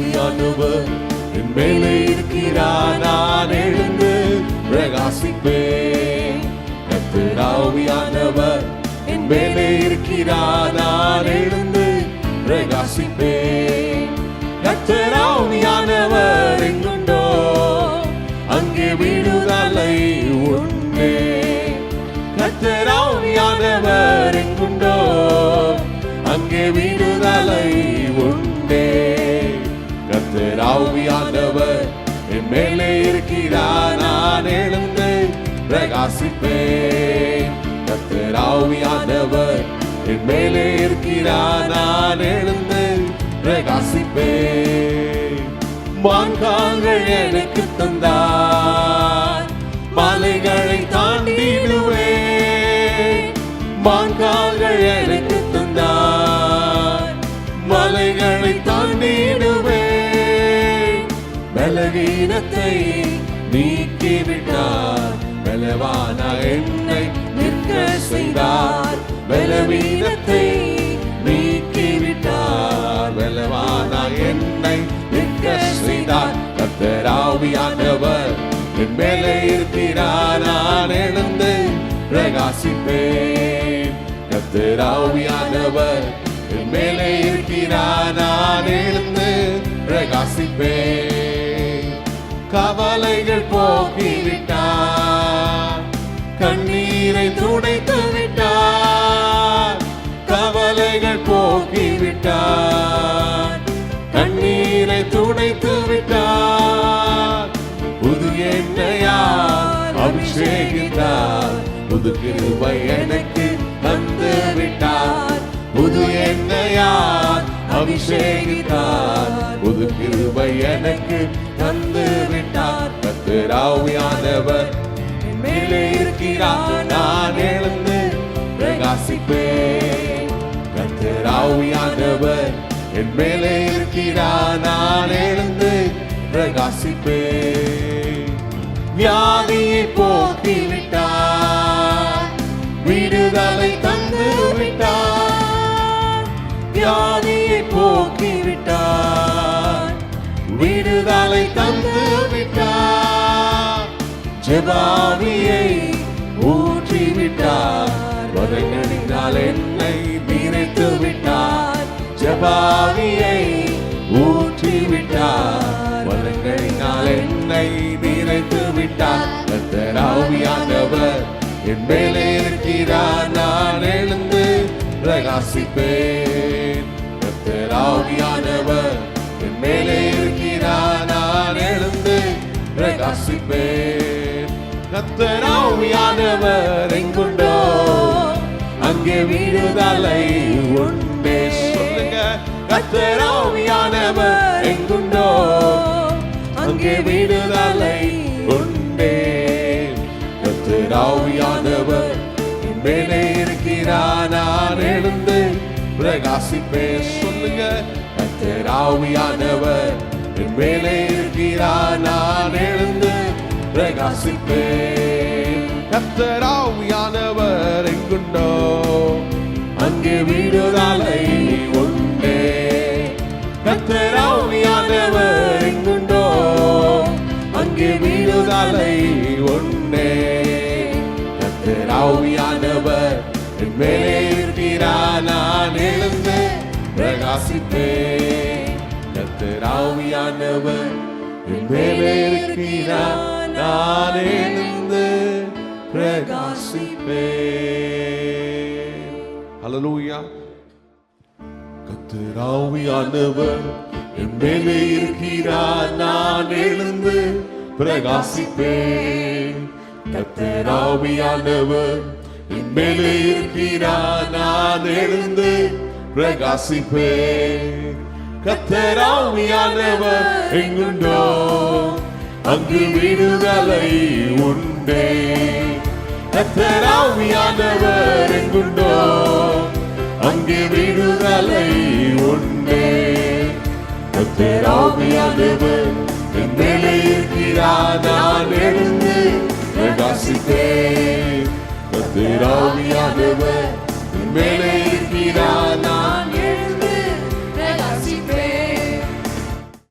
ஆவியானவர் என் மேலே இருக்கிறார் நான் எழுந்து பிரகாசிப்பேன். கத்தர் ஆவியானவர் என் மேலே இருக்கிறார் நான் எழுந்து பிரகாசிப்பேன். கத்தர் ஆவியானவர் எங்குண்டோ? அங்கே விடுதலை உண்டே. கத்தராவியானவர் எங்குண்டோ? அங்கே வீடுதலை உண்டு. என் ஆவியானவர் என் மேலே இருக்கிறார் நான் எழுந்து பிரகாசிப்பேன். கத்தர் ஆவியானவர் என் மேலே இருக்கிறார் நான் எழுந்து பிரகாசிப்பேன். மான்காங்கள் எனக்கு தந்தார். பலகீனத்தை நீக்கிவிட்டார். பலவான என்னை நிற்க செய்தார். பலவீனத்தை நீக்கிவிட்டார். பலவான என்னை நிற்க செய்தார். கத்தராவியானவர் என் மேலே இருக்கிறார். நான் எழுந்து பிரகாசிப்பேன். கத்தராவியானவர் என் மேலே இருக்கிறார். நான் எழுந்து பிரகாசிப்பேன். கவலைகள் போக்கிவிட்டார். கண்ணீரை துடைத்து விட்டார் கவலைகள் போக்கிவிட்டார். கண்ணீரை துடைத்து விட்டார் புது எண்ணெயார் அபிஷேகித்தார். புது கிருபை எனக்கு வந்து விட்டார் புது எண்ணெயார் அபிஷேகித்தார். புது கிருபை எனக்கு தந்து விட்டார் மேலே இருக்கிறார் நான் எழுந்து பிரகாசிப்பேன். கத்திராவியானவர் என் மேலே இருக்கிறார். நான் எழுந்து பிரகாசிப்பேன். வியாதியை போக்கி விட்டார் விடுதலை தந்து விட்டார் வியாதியை போக்கி விட்டார் விடுதலை தந்து விட்டார் ஜெபாவியை ஊற்றி விட்டார் வரங்களினால் என்னை நிறைத்து விட்டார் ஜபாவியை ஊற்றி விட்டார் வரங்களினால் என்னை நிறைத்து விட்டார் கத்தராவியானவர் என் மேலே இருக்கிறார். நான் எழுந்து பிரகாசிப்பேன். கத்தராவியானவர் என் மேலே இருக்கிறார். நான் எழுந்து பிரகாசிப்பேன். கத்தராவியானவர் எங்குண்டோ? அங்கே விடுதலை உண்டே. சொல்லுங்க கத்தராவியானவர் எங்குண்டோ? அங்கே விடுதலை உண்டே. கத்தராவியானவர் மேலே இருக்கிறார் நான் எழுந்து பிரகாசிப்பே. சொல்லுங்க கத்தராவியானவர் மேலே இருக்கிறார் நான் பிரகாசிப்பேன் கத்தராவியானவர் எங்குண்டோ அங்கே விடுதலை உண்டே கத்தராவியானவர் எங்குண்டோ அங்கே விடுதலை உண்டே கத்தராவியானவர் என் மேலே இருக்கிறா நான் எழுந்து பிரகாசிப்பேன் கத்தராவியானவர் என் மேலே இருக்கிறா நான் எழுந்து பிரகாசிப்பேன் அலலூயா கத்தராவியானவர் என் மேலே இருக்கிறார். நான் எழுந்து பிரகாசிப்பேன் கத்தராவியானவர் என் மேலே இருக்கிறார். நான் எழுந்து பிரகாசிப்பேன் கத்தராவியானவர் எங்குண்டோ? அங்கு விடுதலை உண்டே. கத்தராவியானவர் எங்குண்டோ? அங்கே விடுதலை உண்டே. கத்தராவியானவர் என் மேலே இருக்கிறார் நான் எழுந்து பிரகாசித்தேன். கத்தராவியானவர் என் மேலே